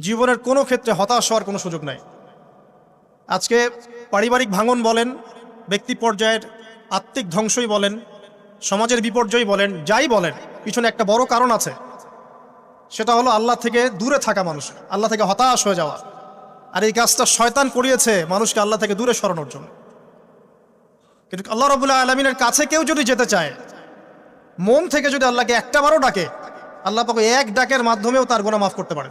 জীবনের কোনো ক্ষেত্রে হতাশ হওয়ার কোনো সুযোগ নাই। আজকে পারিবারিক ভাঙন বলেন, ব্যক্তি পর্যায়ের আত্মিক ধ্বংসই বলেন, সমাজের বিপর্যয় বলেন, যাই বলেন, পিছনে একটা বড় কারণ আছে। সেটা হলো আল্লাহ থেকে দূরে থাকা মানুষ, আল্লাহ থেকে হতাশ হয়ে যাওয়া। আর এই কাজটা শয়তান করিয়েছে মানুষকে আল্লাহ থেকে দূরে সরানোর জন্য। কিন্তু আল্লাহ রবুল্লাহ আলমিনের কাছে কেউ যদি যেতে চায়, মন থেকে যদি আল্লাহকে একটা বারও ডাকে, আল্লাহ পাকে এক ডাকের মাধ্যমেও তার গোনা মাফ করতে পারে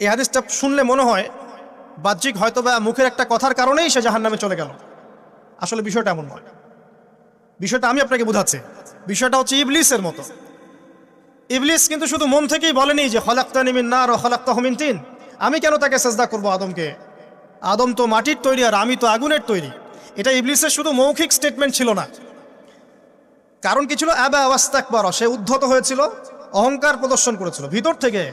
এই হাদিসটা শুনলে মনে হয় বাহ্যিক হয়তো বা মুখের একটা কথার কারণেই সে জাহান নামে চলে গেল। আসলে বিষয়টা এমন নয়। বিষয়টা আমি আপনাকে বোঝাচ্ছি। বিষয়টা হচ্ছে ইবলিসের মতো। ইবলিস কিন্তু শুধু মন থেকেই বলেনি যে হলাক্তানি মিন নার ও হলাক্তাহমিন তিন। আমি কেন তাকে সেজদা করব আদমকে? আদম তো মাটির তৈরি আর আমি তো আগুনের তৈরি। এটা ইবলিসের শুধু মৌখিক স্টেটমেন্ট ছিল না। কারণ কি ছিল? অ্যাবা আওয়াস্তাকবার সে উদ্ধত হয়েছিল, অহংকার প্রদর্শন করেছিল। ভিতর থেকে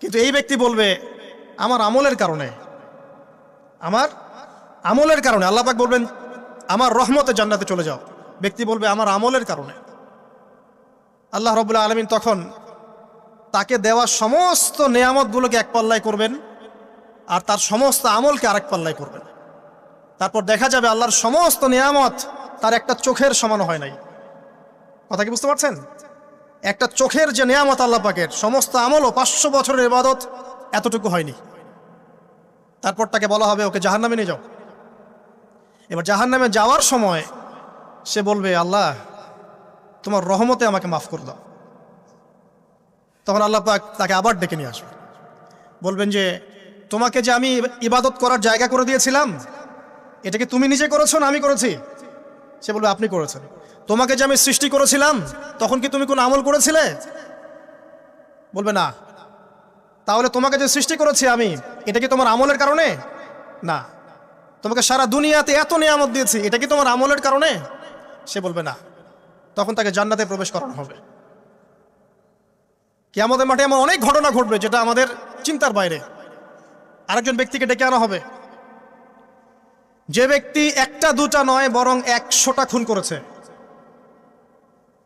কিন্তু এই ব্যক্তি বলবে, আমার আমলের কারণে। আমার আমলের কারণে। আল্লাহ পাক বলবেন, আমার রহমতে জান্নাতে চলে যাও। ব্যক্তি বলবে, আমার আমলের কারণে। আল্লাহ রবুল্লা আলমিন তখন তাকে দেওয়া সমস্ত নেয়ামতগুলোকে এক পাল্লায় করবেন আর তার সমস্ত আমলকে আরেক পাল্লায় করবেন। তারপর দেখা যাবে আল্লাহর সমস্ত নিয়ামত তার একটা চোখের সমান হয় নাই। কথা কি বুঝতে পারছেন? একটা চোখের যে নিয়ামত আল্লাহ পাকের, সমস্ত আমলও পাঁচশো বছরের ইবাদত এতটুকু হয়নি। তারপর তাকে বলা হবে, ওকে জাহান নামে নিয়ে যাও। এবার জাহান নামে যাওয়ার সময় সে বলবে, আল্লাহ, তোমার রহমতে আমাকে মাফ করে দাও। তখন আল্লাহ পাক তাকে আবার ডেকে নিয়ে আসবে। বলবেন যে, তোমাকে যে আমি ইবাদত করার জায়গা করে দিয়েছিলাম এটাকে তুমি নিজে করেছ না আমি করেছি? সে বলবে, আপনি করেছেন। তোমাকে যে আমি সৃষ্টি করেছিলাম, তখন কি তুমি কোনো আমল করেছিলে? বলবে না। তাহলে তোমাকে যে সৃষ্টি করেছি আমি, এটা কি তোমার আমলের কারণে? না। তোমাকে সারা দুনিয়াতে এত নিয়ামত দিয়েছি, এটা কি তোমার আমলের কারণে? সে বলবে না। তখন তাকে জান্নাতে প্রবেশ করানো হবে। কি আমাদের মাঠে এমন অনেক ঘটনা ঘটবে যেটা আমাদের চিন্তার বাইরে। আরেকজন ব্যক্তিকে ডেকে আনা হবে। যে ব্যক্তি একটা দুটা নয়, বরং একশোটা খুন করেছে।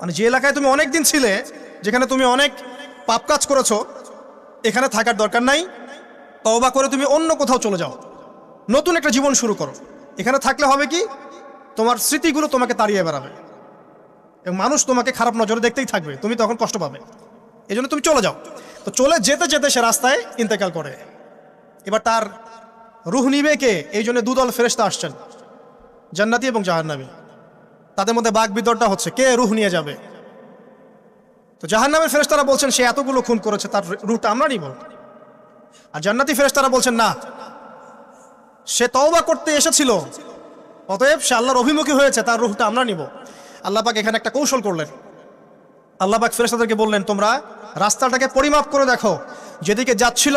মানে যে এলাকায় তুমি অনেক দিন ছিলে, যেখানে তুমি অনেক পাপ কাজ করেছ, এখানে থাকার দরকার নাই, তওবা করে তুমি অন্য কোথাও চলে যাও। নতুন একটা জীবন শুরু করো। এখানে থাকলে হবে কি, তোমার স্মৃতিগুলো তোমাকে তাড়িয়ে বেড়াবে। এবং মানুষ তোমাকে খারাপ নজরে দেখতেই থাকবে, তুমি তখন কষ্ট পাবে। এই জন্য তুমি চলে যাও। তো চলে যেতে যেতে সে রাস্তায় ইন্তেকাল করে। এবার তার রুহ নিবে কে? এই জন্য দুদল ফেরেস্তা আসছেন। জান্নাতি এবং জাহান্নামী। তাদের মধ্যে বাঘ বিতরটা হচ্ছে, কে রুহ নিয়ে যাবে? তো জাহান জাহান্নামের ফেরেস্তারা বলছেন, সে এতগুলো খুন করেছে, তার রুহটা আমরা নিব। আর জান্নাতি ফেরেস্তারা বলছেন, না। সে তওবা করতে এসেছিল, অতএব সে আল্লাহর অভিমুখী হয়েছে, তার রুহটা আমরা নিব। আল্লাহ পাক এখানে একটা কৌশল করলেন। আল্লাহ পাক ফেরেস্তাদেরকে বললেন, তোমরা রাস্তাটাকে পরিমাপ করে দেখো, যেদিকে যাচ্ছিল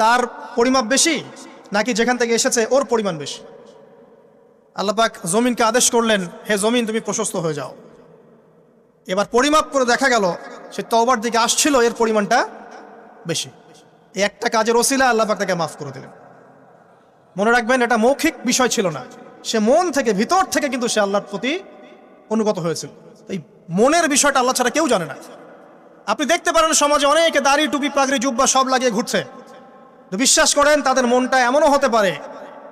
তার পরিমাপ বেশি, নাকি যেখান থেকে এসেছে ওর পরিমাণ বেশি। আল্লাহ পাক জমিনকে আদেশ করলেন, হে জমিন, তুমি প্রশস্ত হয়ে যাও। এবার পরিমাপ করে দেখা গেল, সে তওবার দিকে আসছিল, এর পরিমাণটা বেশি। এই একটা কাজের ওসিলা আল্লাহ পাক তাকে মাফ করে দিলেন। মনে রাখবেন, এটা মৌখিক বিষয় ছিল না। সে মন থেকে, ভিতর থেকে কিন্তু সে আল্লাহর প্রতি অনুগত হয়েছিল। এই মনের বিষয়টা আল্লাহ ছাড়া কেউ জানে না। আপনি দেখতে পারেন, সমাজে অনেকে দাড়ি, টুপি, পাগড়ি, জুব্বা সব লাগিয়ে ঘুরছে। বিশ্বাস করেন, তাদের মনটা এমনও হতে পারে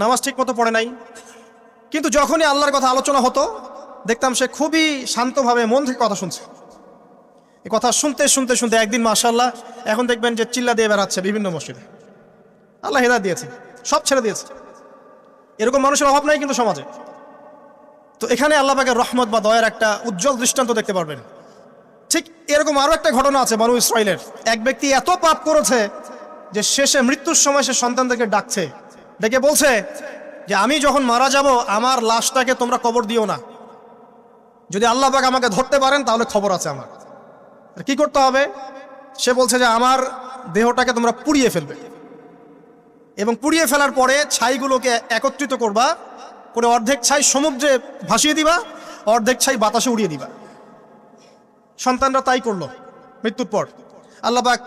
নামাজ ঠিক মতো পড়ে নাই। কিন্তু যখনই আল্লাহর কথা আলোচনা হতো, দেখতাম সে খুবই শান্তভাবে মন থেকে কথা শুনছে। এ কথা শুনতে শুনতে শুনতে একদিন মাশাল্লাহ এখন দেখবেন যে চিল্লা দিয়ে বেড়াচ্ছে বিভিন্ন মসজিদে। আল্লাহ হেদায়ত দিয়েছে, সব ছেড়ে দিয়েছে। এরকম মানুষের অভাব নাই কিন্তু সমাজে। তো এখানে আল্লাহ পাকের রহমত বা দয়ার একটা উজ্জ্বল দৃষ্টান্ত দেখতে পারবেন। ঠিক এরকম আরও একটা ঘটনা আছে মানু ইসরায়েলের এক ব্যক্তি এত পাপ করেছে যে শেষে মৃত্যুর সময় সে সন্তানদেরকে ডাকছে। ডেকে বলছে যে আমি যখন মারা যাব, আমার লাশটাকে তোমরা কবর দিও না। যদি আল্লাহ পাক আমাকে ধরতে পারেন, তাহলে খবর আছে আমার। কি করতে হবে? সে বলছে যে আমার দেহটাকে তোমরা পুড়িয়ে ফেলবে। এবং পুড়িয়ে ফেলার পরে ছাইগুলোকে একত্রিত করবা, করে অর্ধেক ছাই সমুদ্রে ভাসিয়ে দিবা, অর্ধেক ছাই বাতাসে উড়িয়ে দিবা। সন্তানরা তাই করল মৃত্যুর পর। আল্লাপাক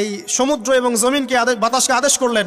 এই সমুদ্র এবং জমিনকে বাতাসকে আদেশ করলেন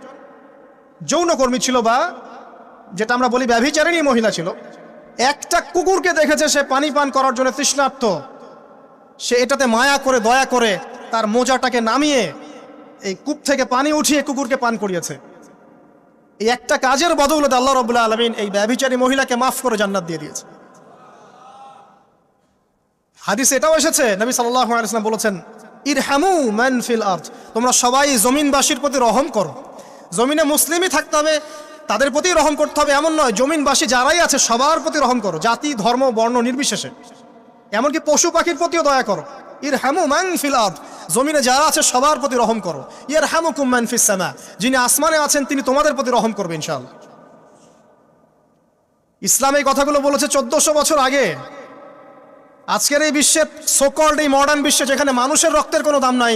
যৌনকর্মী ছিল বা, যেটা আমরা বলি ব্যভিচারিণী মহিলা ছিল, একটা কুকুরকে দেখেছে সে পানি পান করার জন্য তৃষ্ণার্ত। সে এটাতে মায়া করে, দয়া করে তার মোজাটাকে নামিয়ে এই কূপ থেকে পানি উঠিয়ে কুকুরকে পান করিয়েছে। এই একটা কাজের বদৌলতে আল্লাহ রবুল্লাহ আলমিন এই ব্যভিচারী মহিলাকে মাফ করে জান্নাত দিয়ে দিয়েছে। হাদিস এটাও এসেছে, নবী সাল্লাম বলেছেন, ইরহামু ম্যান ফিল আর্থ তোমরা সবাই জমিনবাসীর প্রতি রহম করো। জমিনে মুসলিমই থাকতে হবে, তাদের প্রতি রহম করতে হবে, এমন নয়। জমিনবাসী যারাই আছে, সবার প্রতি রহম করো। জাতি, ধর্ম, বর্ণ নির্বিশেষে। এমনকি পশু পাখির প্রতিও দয়া করো। ইর হ্যামু ম্যান ফিল জমিনে যারা আছে, সবার প্রতি রহম করো। ইয়ার হ্যামু কুম্যান যিনি আসমানে আছেন, তিনি তোমাদের প্রতি রহম করবে, ইনশাআল্লাহ। ইসলাম এই কথাগুলো বলেছে চোদ্দশো বছর আগে। আজকের এই বিশ্বে সোকল্ড এই মডার্ন বিশ্বে যেখানে মানুষের রক্তের কোনো দাম নাই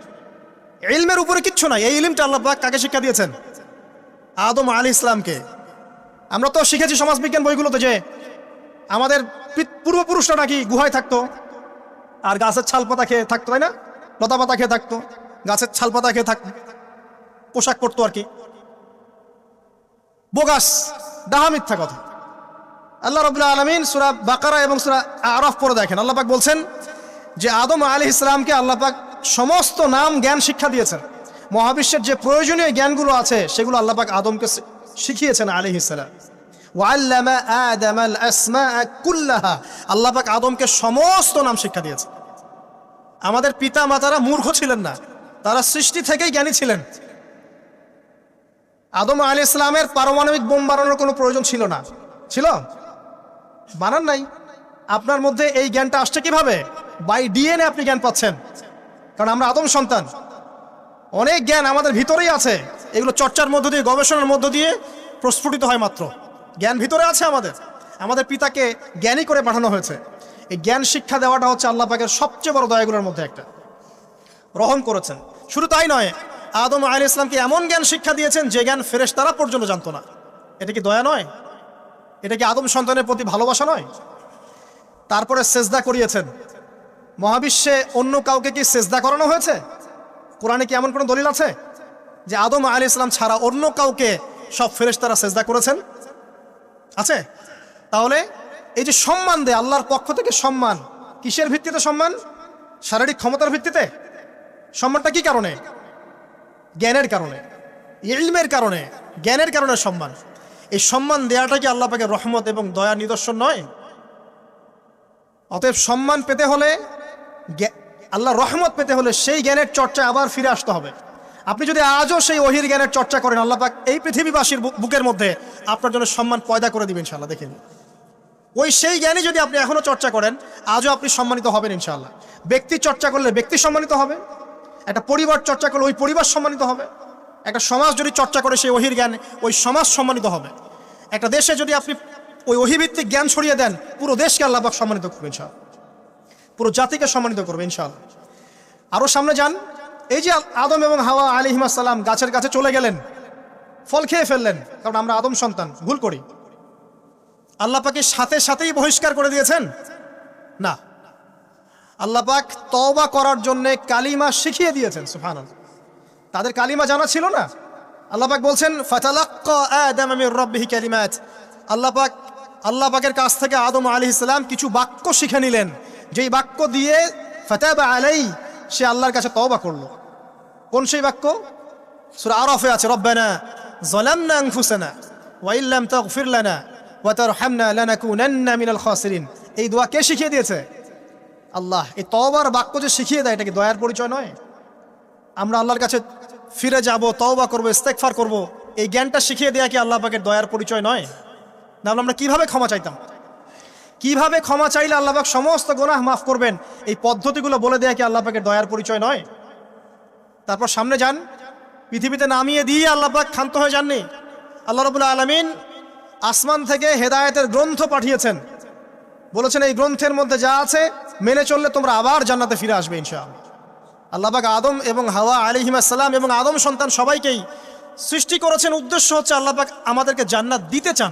এলমের উপরে কিচ্ছু নাই। এই ইলিমটা আল্লাহ পাক কাকে শিক্ষা দিয়েছেন? আদম আলী ইসলামকে। আমরা তো শিখেছি সমাজবিজ্ঞান বইগুলোতে যে আমাদের পূর্বপুরুষরা নাকি গুহায় থাকতো, আর গাছের ছাল পাতা খেয়ে থাকতো, তাই না? লতা পাতা খেয়ে থাকতো, গাছের ছাল পাতা খেয়ে থাকতো পোশাক পরতো আর কি। বোগাস, ডাহা মিথ্যা কথা। আল্লাহ রবুল্লা আলমিন সুরা বাকারা এবং সুরা আরফ পরে দেখেন। আল্লাহ পাক বলছেন যে আদম আলী ইসলামকে আল্লাহ পাক সমস্ত নাম জ্ঞান শিক্ষা দিয়েছেন। মহাবিশ্বের যে প্রয়োজনীয় জ্ঞানগুলো আছে, সেগুলো আল্লাহ পাক আদমকে শিখিয়েছেন আলী ইসলাম কুল্লাহা। আল্লাহ আদমকে সমস্ত নাম শিক্ষা দিয়েছে আমাদের পিতা মাতারা মূর্খ ছিলেন না, তারা সৃষ্টি থেকেই জ্ঞানী ছিলেন। আদম আলী ইসলামের পারমাণবিক বোম বানানোর কোনো প্রয়োজন ছিল না। ছিল? বানান নাই। আপনার মধ্যে এই জ্ঞানটা আসছে কীভাবে? বাই ডিএনএ আপনি জ্ঞান পাচ্ছেন। কারণ আমরা আদম সন্তান। অনেক জ্ঞান আমাদের ভিতরেই আছে। এগুলো চর্চার মধ্য দিয়ে, গবেষণার মধ্য দিয়ে প্রস্ফুটিত হয় মাত্র। জ্ঞান ভিতরে আছে আমাদের। আমাদের পিতাকে জ্ঞানী করে পাঠানো হয়েছে। এই জ্ঞান শিক্ষা দেওয়াটা হচ্ছে আল্লাহ পাকের সবচেয়ে বড় দয়াগুলোর মধ্যে একটা। রহম করেছেন। শুধু তাই নয়, আদম আলী ইসলামকে এমন জ্ঞান শিক্ষা দিয়েছেন যে জ্ঞান ফেরেশ তারা পর্যন্ত জানতো না। এটা কি দয়া নয়? এটা কি আদম সন্তানের প্রতি ভালোবাসা নয়? তারপরে সেজদা করিয়েছেন। মহাবিশ্বে অন্য কাউকে কি সেজদা করানো হয়েছে? কোরআনে কি এমন কোনো দলিল আছে? যে আদম আলী ইসলাম ছাড়া অন্য কাউকে সব ফেরেশতারা সেজদা করেছেন? আছে? তাহলে এই যে সম্মান দেয়, আল্লাহর পক্ষ থেকে সম্মান, কিসের ভিত্তিতে সম্মান? শারীরিক ক্ষমতার ভিত্তিতে? সম্মানটা কি কারণে? জ্ঞানের কারণে। ইলমের কারণে, জ্ঞানের কারণে সম্মান। এই সম্মান দেওয়াটা কি আল্লাহ পাকে রহমত এবং দয়া নিদর্শন নয়? অতএব সম্মান পেতে হলে আল্লাহ রহমত পেতে হলে সেই জ্ঞানের চর্চা আবার ফিরে আসতে হবে। আপনি যদি আজও সেই অহির জ্ঞানের চর্চা করেন, আল্লাহ পাক এই পৃথিবীবাসীর বুকের মধ্যে আপনার জন্য সম্মান পয়দা করে দিবেন ইনশাল্লাহ দেখেন, ওই সেই জ্ঞানই যদি আপনি এখনও চর্চা করেন, আজও আপনি সম্মানিত হবেন ইনশাল্লাহ ব্যক্তি চর্চা করলে ব্যক্তি সম্মানিত হবে, একটা পরিবার চর্চা করলে ওই পরিবার সম্মানিত হবে, একটা সমাজ যদি চর্চা করে সেই অহির জ্ঞান, ওই সমাজ সম্মানিত হবে। একটা দেশে যদি আপনি ওই অহিভিত্তিক জ্ঞান ছড়িয়ে দেন, পুরো দেশকে আল্লাহ পাক সম্মানিত করবেন ইনশাআল্লাহ। পুরো জাতিকে সম্মানিত করবে, ইনশাআল্লাহ। আরও সামনে যান। এই যে আদম এবং হাওয়া আলী সালাম গাছের কাছে চলে গেলেন, ফল খেয়ে ফেললেন, কারণ আমরা আদম সন্তান, ভুল করি। আল্লাহ পাকে সাথে সাথেই বহিষ্কার করে দিয়েছেন? না। আল্লাহ পাক তওবা করার জন্য কালিমা শিখিয়ে দিয়েছেন সুফান তাদের কালিমা জানা ছিল না? আল্লাহ পাক বলছেন, ফাতালাক্কা আদম মির রাব্বিহি কালিমাত। আল্লাহ পাক, আল্লাহ পাকের কাছ থেকে আদম আলাইহিস সালাম কিছু বাক্য শিখে নিলেন। যেই বাক্য দিয়ে ফাতাবা আলাই সে আল্লাহর কাছে তওবা করল। কোন সেই বাক্য? সূরা আরাফে আছে, রব্বানা যালামনা আনফুসানা ওয়া ইল্লাম তাগফির লানা ওয়া তারহামনা লানাকুনান্না মিনাল খাসিরিন। এই দোয়া কে শিখিয়ে দিয়েছে? আল্লাহ। এই তওবার বাক্য যে শিখিয়ে দেয়, এটা কি দয়ার পরিচয় নয়? আমরা আল্লাহর কাছে ফিরে যাব, তওবা করব ইস্তেকফার করব, এই জ্ঞানটা শিখিয়ে দেয়া কি আল্লাহ পাকের দয়ার পরিচয় নয়? তাহলে আমরা কীভাবে ক্ষমা চাইতাম? কীভাবে ক্ষমা চাইলে আল্লাহ পাক সমস্ত গোনাহ মাফ করবেন? এই পদ্ধতিগুলো বলে দেয়া কি আল্লাহ পাকের দয়ার পরিচয় নয়? তারপর সামনে যান। পৃথিবীতে নামিয়ে দিয়ে আল্লাহ পাক ক্ষান্ত হয়ে যাননি। আল্লাহ রবুল্লা আলমিন আসমান থেকে হেদায়েতের গ্রন্থ পাঠিয়েছেন। বলেছেন, এই গ্রন্থের মধ্যে যা আছে, মেনে চললে তোমরা আবার জান্নাতে ফিরে আসবে ইনশাআল্লাহ। আল্লাহ পাক আদম এবং হাওয়া আলিহিমাসাল্লাম এবং আদম সন্তান সবাইকেই সৃষ্টি করেছেন। উদ্দেশ্য হচ্ছে আল্লাহ পাক আমাদেরকে জান্নাত দিতে চান।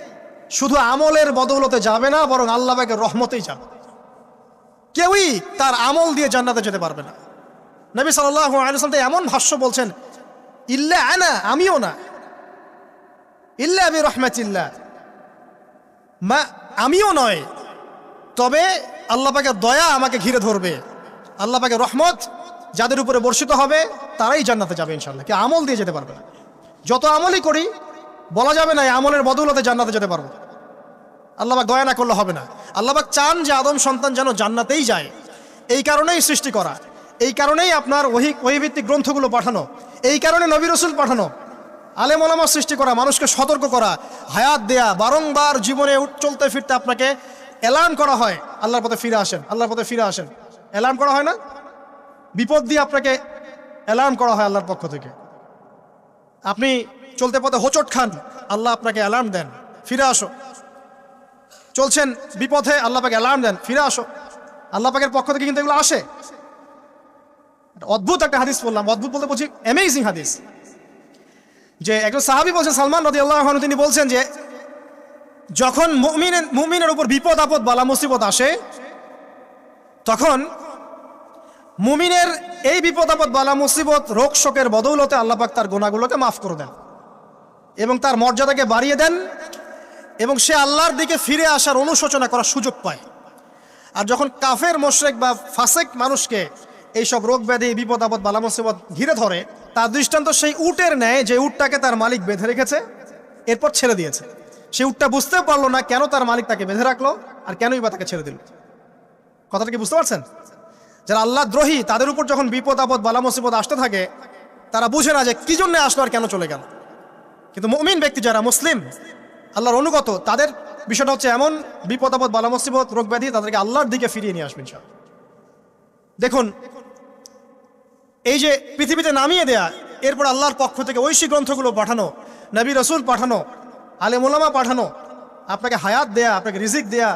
শুধু আমলের বদৌলতে যাবে না, বরং আল্লাহ পাকের রহমতেই যাবে। কেউই তার আমল দিয়ে জান্নাতে যেতে পারবে না। নবী সাল্লাহ আলসালাম এমন ভাষ্য বলছেন, ইল্লা আনা, আমিও না। ইল্লা আবি রহমাতিল্লা মা, আমিও নয়। তবে আল্লাহ পাকের দয়া আমাকে ঘিরে ধরবে। আল্লাহ পাকের রহমত যাদের উপরে বর্ষিত হবে, তারাই জান্নাতে যাবে ইনশাল্লাহ কি আমল দিয়ে যেতে পারবে না। যত আমলই করি বলা যাবে না আমলের বদৌলতে জান্নাতে যেতে পারব। আল্লাহবাক দয়া না করলে হবে না। আল্লাহবাক চান যে আদম সন্তান যেন জান্নাতেই যায়। এই কারণেই সৃষ্টি করা। এই কারণেই আপনার ওহি, ওহিভিত্তিক গ্রন্থগুলো পাঠানো। এই কারণে নবী রসুল পাঠানো। আলেম ওলামা সৃষ্টি করা, মানুষকে সতর্ক করা, হায়াত দেয়া, বারংবার জীবনে চলতে ফিরতে আপনাকে অ্যালার্ম করা হয়, আল্লাহর পথে ফিরে আসেন, আল্লাহর পথে ফিরে আসেন। অ্যালার্ম করা হয় না? বিপদ দিয়ে আপনাকে অ্যালার্ম করা হয় আল্লাহর পক্ষ থেকে। আপনি চলতে পথে হোচট খান। আল্লাহ আপনাকে অ্যালার্ম দেন। ফিরে আসো। চলছেন বিপথে আল্লাহ পাকে অ্যালার্ম দেন। ফিরে আসো। আল্লাহ পাকের পক্ষ থেকে কিন্তু এগুলো আসে। অদ্ভুত একটা হাদিস বললাম অদ্ভুত বলতে বলছি অ্যামেজিং হাদিস। যে একজন সাহাবি বলছেন, সালমান রদি আল্লাহ তিনি বলছেন যে, যখন মুমিনের মুমিনের উপর বিপদ, আপদ, বালা, মুসিবত আসে, তখন মুমিনের এই বিপদ, আপদ, বালা, মুসিবত, রোগ, শোকের বদৌলতে আল্লাহ পাক তার গোনাগুলোকে মাফ করে দেন। এবং তার মর্যাদাকে বাড়িয়ে দেন এবং সে আল্লাহর দিকে ফিরে আসার অনুশোচনা করার সুযোগ পায়। আর যখন কাফের, মোশরেক বা ফাসেক মানুষকে এইসব রোগ ব্যাধি, বিপদ আপদ, বালা মুসিবত ঘিরে ধরে, তার দৃষ্টান্ত সেই উটের ন্যায় যে উটটাকে তার মালিক বেঁধে রেখেছে, এরপর ছেড়ে দিয়েছে। সেই উটটা বুঝতে পারল না কেন তার মালিক তাকে বেঁধে রাখল আর কেনই বা তাকে ছেড়ে দিল। কথাটা কি বুঝতে পারছেন? যারা আল্লাহ দ্রোহী, তাদের উপর যখন বিপদ আপদ, বালা মুসিবত আসতে থাকে, তারা বুঝে না যে কি জন্য আসলো আর কেন চলে গেল। কিন্তু মুমিন ব্যক্তি যারা মুসলিম, আল্লাহর অনুগত, তাদের বিষয়টা হচ্ছে এমন বিপদ, আপদ, বালা, মুসিবত, রোগ ব্যাধি তাদেরকে আল্লাহর দিকে ফিরিয়ে নিয়ে আসবেন সব দেখুন, এই যে পৃথিবীতে নামিয়ে দেয়া, এরপর আল্লাহর পক্ষ থেকে ঐশী গ্রন্থগুলো পাঠানো, নবী রসুল পাঠানো আলেমুলামা পাঠানো, আপনাকে হায়াত দেয়া, আপনাকে রিজিক দেয়া,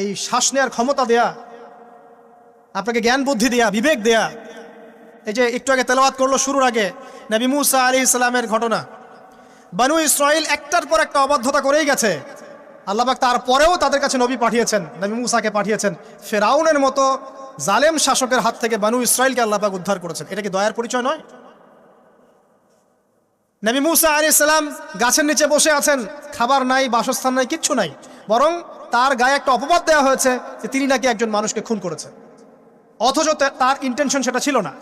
এই শ্বাস নেওয়ার ক্ষমতা দেয়া, আপনাকে জ্ঞান বুদ্ধি দেয়া, বিবেক দেয়া, এই যে একটু আগে তেলাওয়াত করল শুরুর আগে, নবী মুসা আলী ইসলামের ঘটনা বানু ইসরায়েল একটার পর একটা অবাধ্যতা করেই গেছে। আল্লাহবাক তারপরেও তাদের কাছে নবী পাঠিয়েছেন, নবী মুসাকে পাঠিয়েছেন। ফেরাউনের মতো জালেম শাসকের হাত থেকে বানু ইসরায়েলকে আল্লাহবাক উদ্ধার করেছেন। এটা কি দয়ার পরিচয় নয়? নবী মুসা আলী ইসলাম গাছের নিচে বসে আছেন, খাবার নাই, বাসস্থান নাই, কিচ্ছু নাই। বরং তার গায়ে একটা অপবাদ দেওয়া হয়েছে যে তিনি নাকি একজন মানুষকে খুন করেছেন। অথচ তার ইন্টেনশন সেটা ছিল না।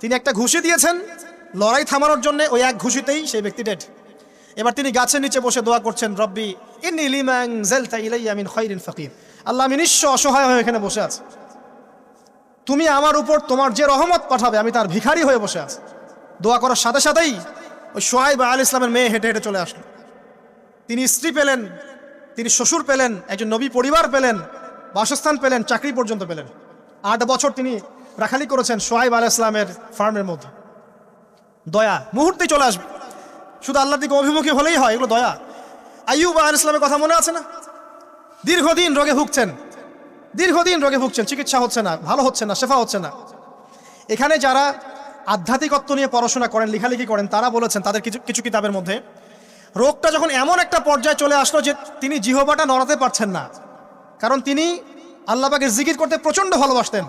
তিনি একটা ঘুষি দিয়েছেন, লড়াই থামানোর জন্য ওই এক ঘুষিতেই সেই ব্যক্তি ডেড এবার তিনি গাছের নিচে বসে দোয়া করছেন, রব্বি, ইন্নি লিমাং জেলতা ইলাইয়া মিন খৈরিন ফকির। আল্লাহ আমি নিঃস্ব অসহায় হয়ে এখানে বসে আছি। তুমি আমার উপর তোমার যে রহমত পাঠাবে, আমি তার ভিখারি হয়ে বসে আছি। দোয়া করার সাথে সাথেই ওই সোহাইব আল ইসলামের মেয়ে হেঁটে হেঁটে চলে আসলো। তিনি স্ত্রী পেলেন, তিনি শ্বশুর পেলেন, একজন নবী পরিবার পেলেন, বাসস্থান পেলেন, চাকরি পর্যন্ত পেলেন। আট বছর তিনি রাখালি করেছেন সোহাইব আল ইসলামের ফার্মের মধ্যে। দয়া মুহূর্তেই চলে আসবে। শুধু আল্লাহর দিকে অভিমুখী হলেই হয়, এগুলো দয়া। আইয়ুব আল ইসলামের কথা মনে আছে না? দীর্ঘদিন রোগে ভুগছেন। দীর্ঘদিন রোগে ভুগছেন, চিকিৎসা হচ্ছে না, ভালো হচ্ছে না, শেফা হচ্ছে না। এখানে যারা আধ্যাত্মিকত্ব নিয়ে পড়াশোনা করেন, লেখালেখি করেন, তারা বলেছেন, তাদের কিছু কিছু কিতাবের মধ্যে, রোগটা যখন এমন একটা পর্যায়ে চলে আসলো যে তিনি জিহবাটা নড়াতে পারছেন না, কারণ তিনি আল্লাহবাকে জিকির করতে প্রচণ্ড ভালোবাসতেন।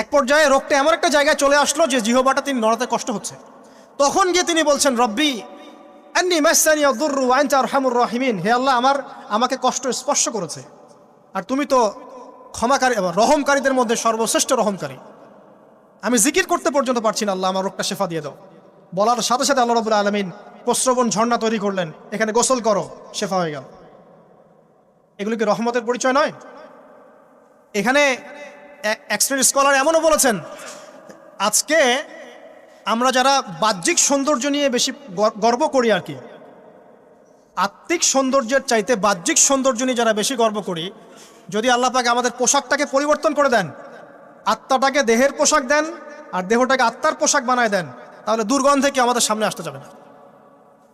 এক পর্যায়ে রোগটা এমন একটা জায়গায় চলে আসলো যে জিহবাটা তিনি নড়াতে কষ্ট হচ্ছে। তখন গিয়ে তিনি বলছেন, রব্বি, আন্নি মাসানি আব্দুরু আইনতা রহমুর রহিমিন। হে আল্লাহ, আমার, আমাকে কষ্ট স্পর্শ করেছে। আর তুমি তো ক্ষমাকারী রহমকারীদের মধ্যে সর্বশ্রেষ্ঠ রহমকারী। আমি জিকির করতে পর্যন্ত পারছি না, আল্লাহ, আমার রোগটা শেফা দিয়ে দাও। বলার সাথে সাথে আল্লাহ রবুল্লা আলমিন প্রশ্রবণ ঝর্ণা তৈরি করলেন। এখানে গোসল করো, শেফা হয়ে গেল। এগুলো কি রহমতের পরিচয় নয়? এখানে এক্সট্রেট স্কলার এমনও বলেছেন, আজকে আমরা যারা বাহ্যিক সৌন্দর্য নিয়ে বেশি গর্ব করি আর কি, আত্মিক সৌন্দর্যের চাইতে বাহ্যিক সৌন্দর্য নিয়ে যারা বেশি গর্ব করি, যদি আল্লাহ পাকে আমাদের পোশাকটাকে পরিবর্তন করে দেন, আত্মাটাকে দেহের পোশাক দেন, আর দেহটাকে আত্মার পোশাক বানায় দেন, তাহলে দুর্গন্ধে কি আমাদের সামনে আসতে যাবে না।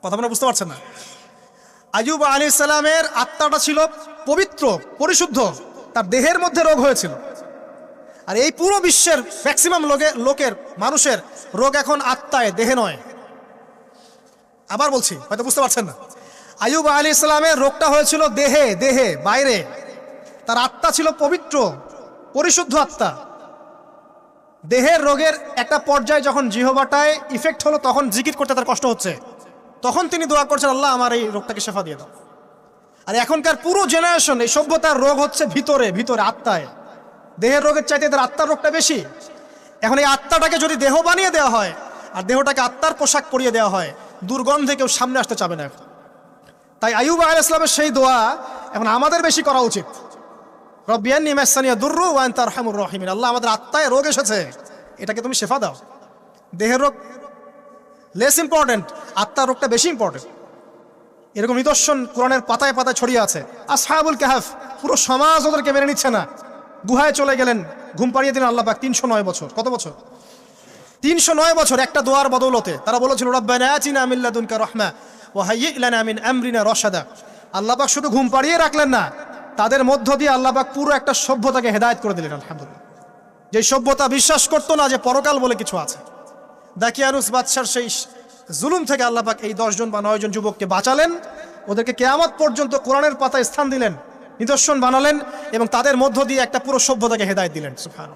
কথা আপনারা বুঝতে পারছেন না? আজুব আলী ইসলামের আত্মাটা ছিল পবিত্র, পরিশুদ্ধ, তার দেহের মধ্যে রোগ হয়েছিল। আর এই পুরো বিশ্বের ম্যাক্সিমাম লোকে, লোকের, মানুষের রোগ এখন আত্মায়, দেহে নয়। আবার বলছি, হয়তো বুঝতে পারছেন না। আয়ুব আলী ইসলামের রোগটা হয়েছিল দেহে দেহে, বাইরে। তার আত্মা ছিল পবিত্র, পরিশুদ্ধ আত্মা। দেহের রোগের একটা পর্যায়ে যখন জিহবাটায় ইফেক্ট হলো, তখন জিকির করতে তার কষ্ট হচ্ছে। তখন তিনি দোয়া করছেন, আল্লাহ, আমার এই রোগটাকে শেফা দিয়ে দাও। আর এখনকার পুরো জেনারেশন এই সভ্যতার রোগ হচ্ছে ভিতরে ভিতরে, আত্মায়। দেহের রোগের চাইতে এদের আত্মার রোগটা বেশি। এখন এই আত্মাটাকে যদি দেহ বানিয়ে দেওয়া হয়, আর দেহটাকে আত্মার পোশাক পরিয়ে দেওয়া হয়, দুর্গন্ধে কেউ সামনে আসতে চাবে না এখন। তাই আয়ুব আল ইসলামের সেই দোয়া এখন আমাদের বেশি করা উচিত। রব্বিয়ান নিমাসানিয়া দুর্রু ওয়ান তার হামুর রহিমিন। আল্লাহ আমাদের আত্মায় রোগ এসেছে, এটাকে তুমি শেফা দাও। দেহের রোগ লেস ইম্পর্টেন্ট আত্মার রোগটা বেশি ইম্পর্টেন্ট এরকম নিদর্শন কোরআনের পাতায় পাতায় ছড়িয়ে আছে। আর আসহাবুল কাহাফ, পুরো সমাজ ওদেরকে মেনে নিচ্ছে না। গুহায় চলে গেলেন। ঘুম পাড়িয়ে দিলেন আল্লাহ পাক তিনশো নয় বছর। কত বছর? তিনশো নয় বছর একটা দোয়ার বদৌলতে তারা বলেছিল, রব্বানা রহমা ও হাইয়্যি লানা মিন আমরিনা রশাদা। আল্লাহ পাক শুধু ঘুম পাড়িয়ে রাখলেন না, তাদের মধ্য দিয়ে আল্লাহ পাক পুরো একটা সভ্যতাকে হেদায়েত করে দিলেন, আলহামদুলিল্লাহ। যে সভ্যতা বিশ্বাস করতো না যে পরকাল বলে কিছু আছে। দাকিয়ানুস বাদশার সেই জুলুম থেকে আল্লাহ পাক এই দশজন বা নয়জন যুবককে বাঁচালেন। ওদেরকে কেয়ামত পর্যন্ত কোরআনের পাতায় স্থান দিলেন। নিদর্শন বানালেন এবং তাদের মধ্য দিয়ে একটা পুরো সভ্যতাকে হেদায়েত দিলেন সুফান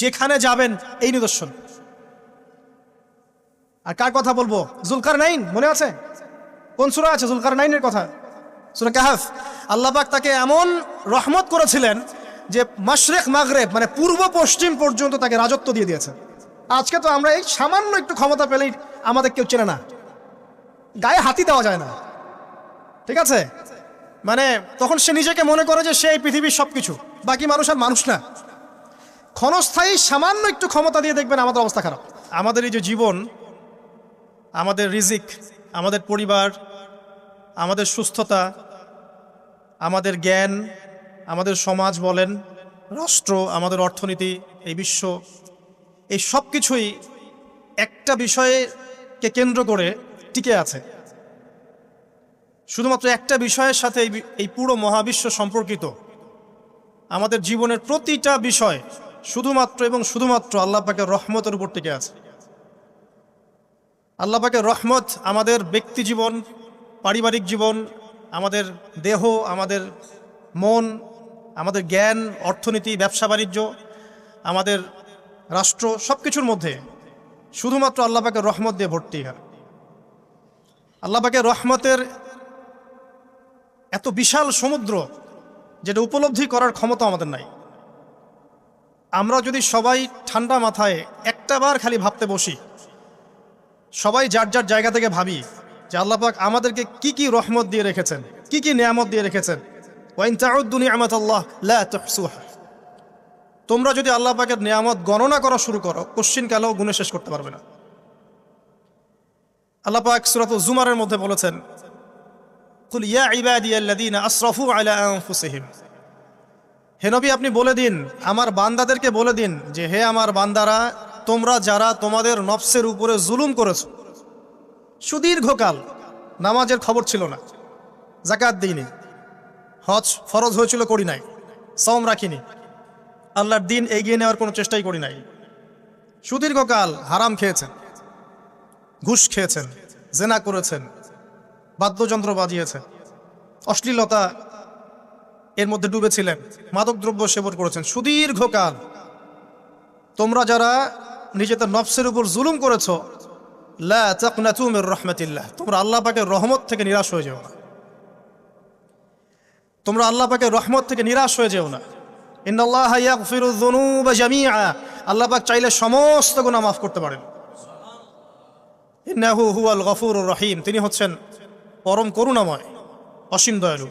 যেখানে যাবেন এই নিদর্শন। আর কার কথা বলব? জুলকার নাইন মনে আছে? কোন সুরা আছে? জুলকার নাইনের কথা? সুরা কাহাফ। আল্লাপাক তাকে এমন রহমত করেছিলেন যে মাশরেক, মাগরেব মানে পূর্ব পশ্চিম পর্যন্ত তাকে রাজত্ব দিয়ে দিয়েছে। আজকে তো আমরা এই সামান্য একটু ক্ষমতা পেলেই আমাদের কেউ চেনে না। গায়ে হাতি দেওয়া যায় না। ঠিক আছে? মানে তখন সে নিজেকে মনে করে যে সে এই পৃথিবীর সব কিছু বাকি মানুষ আর মানুষ না। ক্ষণস্থায়ী সামান্য একটু ক্ষমতা দিয়ে দেখবেন আমাদের অবস্থা খারাপ। আমাদের এই যে জীবন, আমাদের রিজিক, আমাদের পরিবার, আমাদের সুস্থতা, আমাদের জ্ঞান, আমাদের সমাজ বলেন, রাষ্ট্র, আমাদের অর্থনীতি, এই বিশ্ব, এই সব কিছুই একটা বিষয়কে কেন্দ্র করে টিকে আছে। শুধুমাত্র একটা বিষয়ের সাথে এই পুরো মহাবিশ্ব সম্পর্কিত। আমাদের জীবনের প্রতিটা বিষয় শুধুমাত্র এবং শুধুমাত্র আল্লাহ রহমতের উপর টিকে আছে। আল্লাহ রহমত আমাদের ব্যক্তি জীবন, পারিবারিক জীবন, আমাদের দেহ, আমাদের মন, আমাদের জ্ঞান, অর্থনীতি, ব্যবসা, বাণিজ্য, আমাদের রাষ্ট্র সব কিছুর মধ্যে শুধুমাত্র আল্লাহ রহমত দিয়ে ভর্তি হয়। আল্লাহ রহমতের এত বিশাল সমুদ্র যেটা উপলব্ধি করার ক্ষমতা আমাদের নাই। আমরা যদি সবাই ঠান্ডা মাথায় একটাবার খালি ভাবতে বসি, সবাই যার যার জায়গা থেকে ভাবি যে আল্লাহ পাক আমাদেরকে কি কি রহমত দিয়ে রেখেছেন, কি কি নিয়ামত দিয়ে রেখেছেন। ওয়াইন তাউদ্দুনি আমত আল্লাহ তোমরা যদি আল্লাহ পাকের নিয়ামত গণনা করা শুরু করো, কোশ্চিন কালেও গুণে শেষ করতে পারবে না। আল্লাহ পাক সূরাত জুমারের মধ্যে বলেছেন কুল ইয়া ইবাদিয়াল্লাযীনা আসরাফু আলা আনফুসিহিম। হে নবী, আপনি বলে দিন, আমার বান্দাদেরকে বলে দিন যে, হে আমার বান্দারা, তোমরা যারা তোমাদের নফসের উপরে জুলুম করেছ, সুদীর্ঘকাল নামাজের খবর ছিল না জাকাত দিইনি, হজ ফরজ হয়েছিল, করি নাই সম রাখিনি, আল্লাহর দিন এগিয়ে নেওয়ার কোনো চেষ্টাই করি নাই। সুদীর্ঘকাল হারাম খেয়েছেন, ঘুষ খেয়েছেন, জেনা করেছেন বাদ্যযন্ত্র বাজিয়েছে। অশ্লীলতা এর মধ্যে ডুবেছিলেন। মাদকদ্রব্য সেবন করেছেন। সুদীর্ঘকাল তোমরা যারা নিজেদের নফসের উপর জুলুম করেছ, লা তাকনাতু মির রাহমাতিল্লাহ, তোমরা আল্লাহ পাকে রহমত থেকে নিরাশ হয়ে যেও না। তোমরা আল্লাহ পাকে রহমত থেকে নিরাশ হয়ে যেও না। আল্লাহ পাক চাইলে সমস্ত গুনাহ মাফ করতে পারেন। হুয়াল গফুরুর রহিম, তিনি হচ্ছেন পরম করুণাময়, অসীম দয়ালু।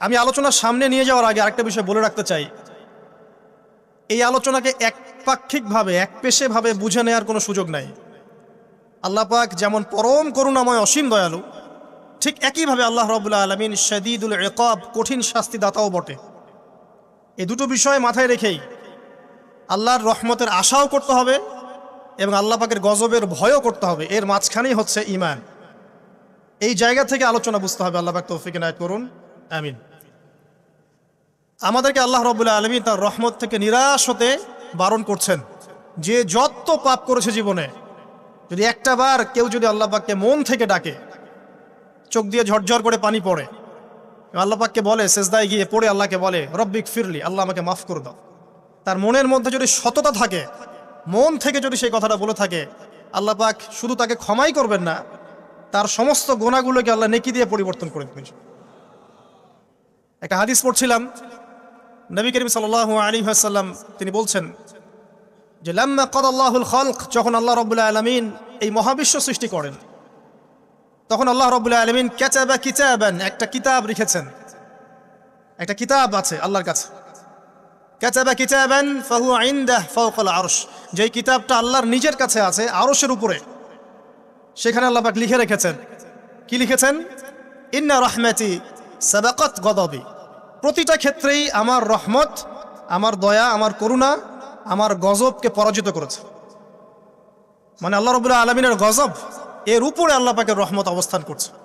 আমি আলোচনার সামনে নিয়ে যাওয়ার আগে আরেকটা বিষয় বলে রাখতে চাই। এই আলোচনাকে একপাক্ষিকভাবে, একপেশেভাবে বুঝে নেওয়ার কোনো সুযোগ নাই। আল্লাহ পাক যেমন পরম করুণাময়, অসীম দয়ালু, ঠিক একইভাবে আল্লাহ রবুল্লা আলমিন শদীদুল একব কঠিন শাস্তি দাতাও বটে। এই দুটো বিষয় মাথায় রেখেই আল্লাহর রহমতের আশাও করতে হবে এবং আল্লাহ পাকের গজবের ভয়ও করতে হবে। এর মাঝখানেই হচ্ছে ইমান এই জায়গা থেকে আলোচনা বুঝতে হবে আল্লাহ পাক তৌফিক নায়ত করুন। আমিন। আমাদেরকে আল্লাহ রবুল্লা আলমী তার রহমত থেকে নিরাশ হতে বারণ করছেন। যে যত পাপ করেছে জীবনে যদি একটা বার কেউ যদি আল্লাহ পাককে মন থেকে ডাকে চোখ দিয়ে ঝরঝর করে পানি পড়ে আল্লাহ পাককে বলে শেষদায় গিয়ে পড়ে আল্লাহকে বলে রব্বিক ফিরলি আল্লাহ আমাকে মাফ করে দাও। তার মনের মধ্যে যদি সততা থাকে মন থেকে যদি সেই কথাটা বলে থাকে আল্লাহ পাক শুধু তাকে ক্ষমাই করবেন না তার সমস্ত গোনাগুলোকে আল্লাহ নেকি দিয়ে পরিবর্তন করে দেবেন। একটা হাদিস পড়ছিলাম, নবী করিম সাল আলী সাল্লাম তিনি বলছেন যে, লাম্মা কদ আল্লাহুল খলক যখন আল্লাহ রবুল্লাহ আলমিন এই মহাবিশ্ব সৃষ্টি করেন, তখন আল্লাহ রবুল্লাহ আলমিন ক্যাচাবা কিচাবেন একটা কিতাব লিখেছেন একটা কিতাব আছে আল্লাহর কাছে। ক্যাচাবা কিচাবেন ফাহু আইন আইন্দাহ ফৌকল আরশ। যেই কিতাবটা আল্লাহর নিজের কাছে আছে, আরশের উপরে। সেখানে আল্লাহ পাক লিখে রেখেছেন। কি লিখেছেন? ইন্না রহমাতি সাবাকত গদবি। প্রতিটা ক্ষেত্রেই আমার রহমত, আমার দয়া, আমার করুণা, আমার গজবকে পরাজিত করেছে। মানে আল্লাহ রবুল্লাহ আলমিনের গজব, এর উপরে আল্লাহ পাকের রহমত অবস্থান করছে।